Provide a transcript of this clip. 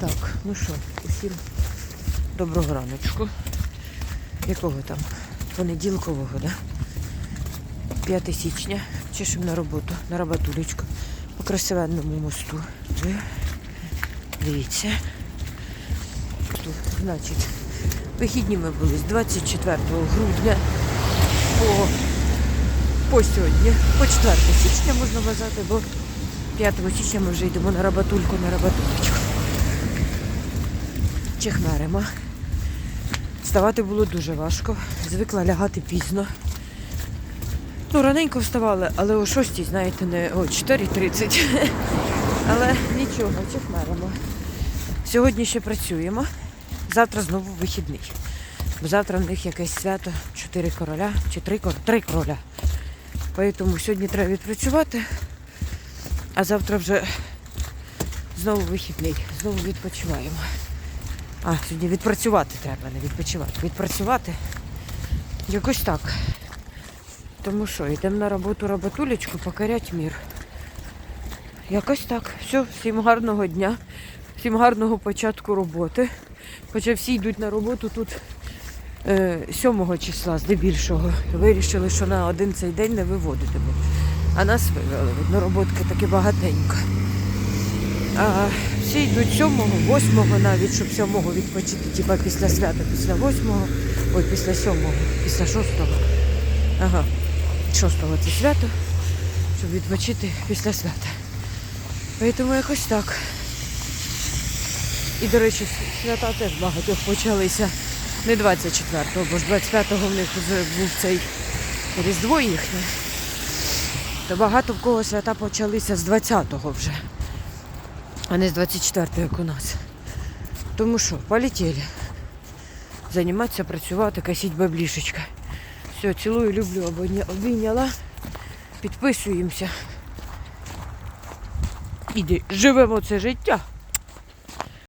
Так, ну що, усім доброго раночку. Якого там? Понеділкового, да? 5 січня. Чешемо на роботу, на роботулечку. По красивенному мосту. Ви Дивіться. Тут, значить, вихідні ми були з 24 грудня по, по сьогодні, по 4 січня можна вважати, бо 5 січня ми вже йдемо на роботульку, на роботулечку. Чехмеримо. Вставати було дуже важко. Звикла лягати пізно. Ну, раненько вставали, але о 6, знаєте, не о 4.30. Але нічого, чехмеримо. Сьогодні ще працюємо. Завтра знову вихідний. Бо завтра в них якесь свято, чотири короля чи три, кор- три короля. Тому сьогодні треба відпрацювати, а завтра вже знову вихідний, знову відпочиваємо. А, сьогодні відпрацювати треба, не відпочивати. Відпрацювати. Якось так. Тому що, йдемо на роботу роботулечку, покорять мір. Якось так. Все, всім гарного дня, всім гарного початку роботи. Хоча всі йдуть на роботу тут е, 7 числа, здебільшого. Вирішили, що на один цей день не виводитимуть. А нас вивели. Видно, роботки таки багатенько. А всі йдуть 7, 8 навіть, щоб 7 відпочити, типа після свята, після 8, ой, після 7, після 6. Ага, 6 це свято, щоб відпочити після свята. Тому якось так. І, до речі, свята теж багатьох почалися не 24-го, бо ж 25-го в них вже був цей Різдво їхнє. То багато в кого свята почалися з 20-го вже, а не з 24-го, як у нас. Тому що, полетіли. Займатися, працювати, косіть баблішечка. Все, цілую, люблю, обійняла. Підписуємося. Іди, живемо це життя.